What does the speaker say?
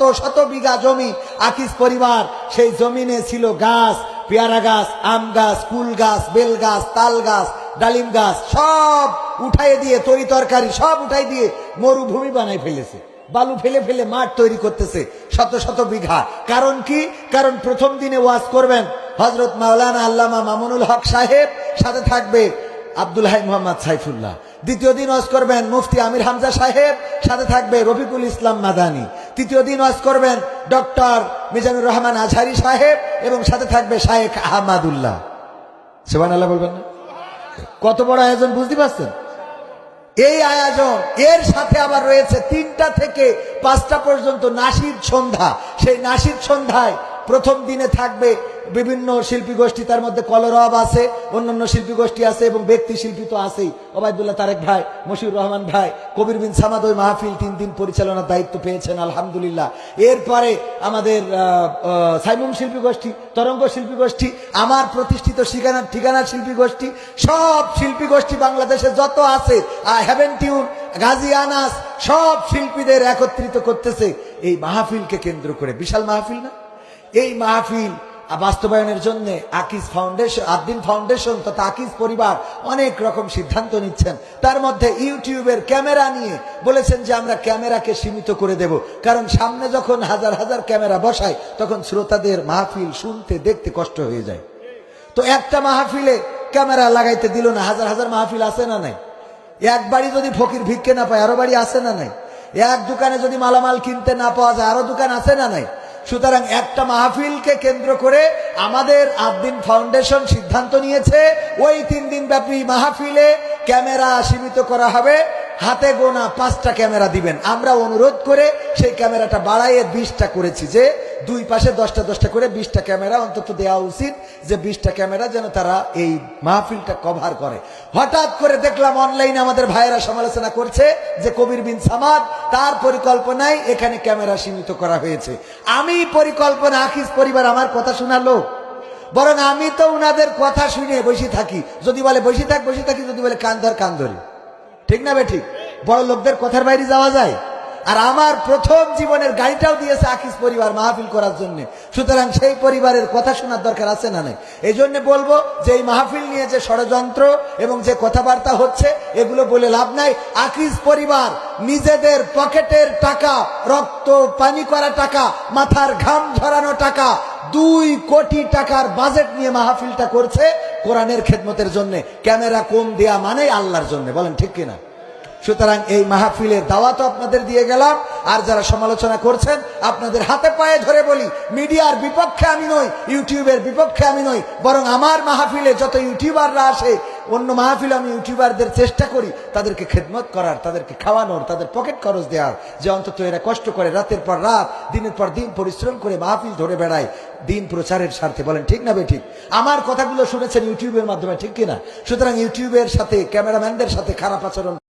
শত শত বিঘা জমি, আকিস পরিবার, সেই জমিনে ছিল গাছ, পেয়ারা গাছ, আম গাছ কুল গাছ, বেল গাছ, তাল গাছ, ডালিম গাছ, সব উঠাই দিয়ে, তরি তরকারি সব উঠাই দিয়ে মরুভূমি বানাই ফেলেছে। বালু ফেলে ফেলে মাঠ তৈরি করতেছে শত শত বিঘা। কারণ কি? কারণ প্রথম দিনে ওয়াজ করবেন হজরত মাওলানা আল্লামা মামুনুল হক সাহেব, সাথে থাকবে আব্দুল হাই মোহাম্মদ সাইফুল্লাহ। দ্বিতীয় দিন ওয়াজ করবেন মুফতি আমির হামজা সাহেব, সাথে থাকবে রফিকুল ইসলাম মাদানি। তৃতীয় দিন ওয়াজ করবেন ডক্টর মিজানুর রহমান আজহারি সাহেব এবং সাথে থাকবে শাহেখ আহমাদুল্লাহ। সেবান আল্লাহ বলবেন না? কত বড় আয়োজন বুঝতে পারছেন? এই আয়োজন, এর সাথে আবার রয়েছে তিনটা থেকে পাঁচটা পর্যন্ত নাসির সন্ধ্যা। সেই নাসির সন্ধ্যায় প্রথম দিনে থাকবে বিভিন্ন শিল্পী গোষ্ঠী, তার মধ্যে কলরব আছে, অন্যান্য শিল্পী গোষ্ঠী আছে এবং ব্যক্তি শিল্পী তো আছেই। ওবায়দুল্লাহ তারেক ভাই, মশিউর রহমান ভাই, কবির বিন সামাদ ওই মাহফিল তিন দিন পরিচালনার দায়িত্ব পেয়েছেন, আলহামদুলিল্লাহ। এরপরে আমাদের সাইমুম শিল্পী গোষ্ঠী, তরঙ্গ শিল্পী গোষ্ঠী, আমার প্রতিষ্ঠিত ঠিকানা ঠিকানা শিল্পী গোষ্ঠী, সব শিল্পী গোষ্ঠী বাংলাদেশে যত আছে হ্যাভেন টিউন, গাজী আনাস, সব শিল্পীদের একত্রিত করতেছে। এই মাহফিলকে কেন্দ্র করে। বিশাল মাহফিল না? এই মাহফিল বাস্তবায়নের জন্য আকিজ ফাউন্ডেশন আদ্দিন ফাউন্ডেশন তথা আকিজ পরিবার অনেক রকম সিদ্ধান্ত নিচ্ছেন। তার মধ্যে ইউটিউবের ক্যামেরা নিয়ে বলেছেন যে আমরা ক্যামেরাকে সীমিত করে দেব। কারণ সামনে যখন হাজার হাজার ক্যামেরা বসায়, তখন শ্রোতাদের মাহফিল শুনতে, দেখতে কষ্ট হয়ে যায়। তো একটা মাহফিলে ক্যামেরা লাগাইতে দিল না, হাজার হাজার মাহফিল আছে না নাই? এক বাড়ি যদি ফকির ভিক্ষে না পায়, আরও বাড়ি আছে না নাই? এক দোকানে যদি মালামাল কিনতে না পাওয়া যায়, আরও দোকান আছে না নাই? সুতরাং একটা মাহফিলকে কেন্দ্র করে আমাদের আদ্দিন ফাউন্ডেশন সিদ্ধান্ত নিয়েছে, ওই তিন দিন ব্যাপী মাহফিলে ক্যামেরা সীমিত করা হবে। হাতে গোনা পাঁচটা ক্যামেরা দিবেন। আমরা অনুরোধ করে সেই ক্যামেরাটা বাড়াইয়ে বিশটা করেছি যে, দুই পাশে দশটা দশটা করে বিশটা ক্যামেরা অন্তত দেওয়া উচিত যে, বিশটা ক্যামেরা যেন তারা এই মাহফিলটা কভার করে। হঠাৎ করে দেখলাম অনলাইনে আমাদের ভাইয়েরা সমালোচনা করছে যে, কবির বিন সামাদ তার পরিকল্পনায় এখানে ক্যামেরা সীমিত করা হয়েছে। আমি পরিকল্পনা আখিস পরিবার আমার কথা শোনালো। বরং আমি তো উনাদের কথা শুনে বসে থাকি। যদি বলে বসে থাক, বসে থাকি, যদি বলে কান ধর কান ধরি ঠিক না বে ঠিক বড় লোকদের কথার বাইরে যাওয়া যায়। আর আমার প্রথম জীবনের গাড়িটাও দিয়েছে আকিস পরিবার মাহফিল করার জন্য। সুতরাং সেই পরিবারের কথা শোনার দরকার আছে না নাই? এই জন্য বলব, যে এই মাহফিল নিয়ে যে ষড়যন্ত্র এবং যে কথাবার্তা হচ্ছে, এগুলো বলে লাভ নাই। আকিস পরিবার নিজেদের পকেটের টাকা, রক্ত, পানি করা টাকা, মাথার ঘাম ঝরানো টাকা, দুই কোটি টাকার বাজেট নিয়ে মাহফিলটা করছে। কোরআনের খেদমতের জন্য ক্যামেরা কম দেয়া মানে আল্লাহর জন্য, বলেন ঠিক কিনা? সুতরাং এই মাহফিলের দাওয়া তো আপনাদের দিয়ে গেলাম, আর যারা সমালোচনা করছেন, আপনাদের হাতে পায়ে ধরে বলি, মিডিয়ার বিপক্ষে আমি নই, ইউটিউবের বিপক্ষে আমি নই, বরং আমার মাহফিলে যত ইউটিউবাররা আসে অন্য মাহফিল আমি ইউটিউবারদের চেষ্টা করি তাদেরকে খেদমত করার, তাদেরকে খাওয়ানোর, তাদের পকেট খরচ দেওয়ার। যে অন্তত এরা কষ্ট করে রাতের পর রাত, দিনের পর দিন পরিশ্রম করে মাহফিল ধরে বেড়ায়, দিন প্রচারের স্বার্থে। বলেন, ঠিক না বেঠিক আমার কথাগুলো শুনেছেন ইউটিউবের মাধ্যমে, ঠিক কিনা? সুতরাং ইউটিউবের সাথে, ক্যামেরাম্যানদের সাথে খারাপ আচরণ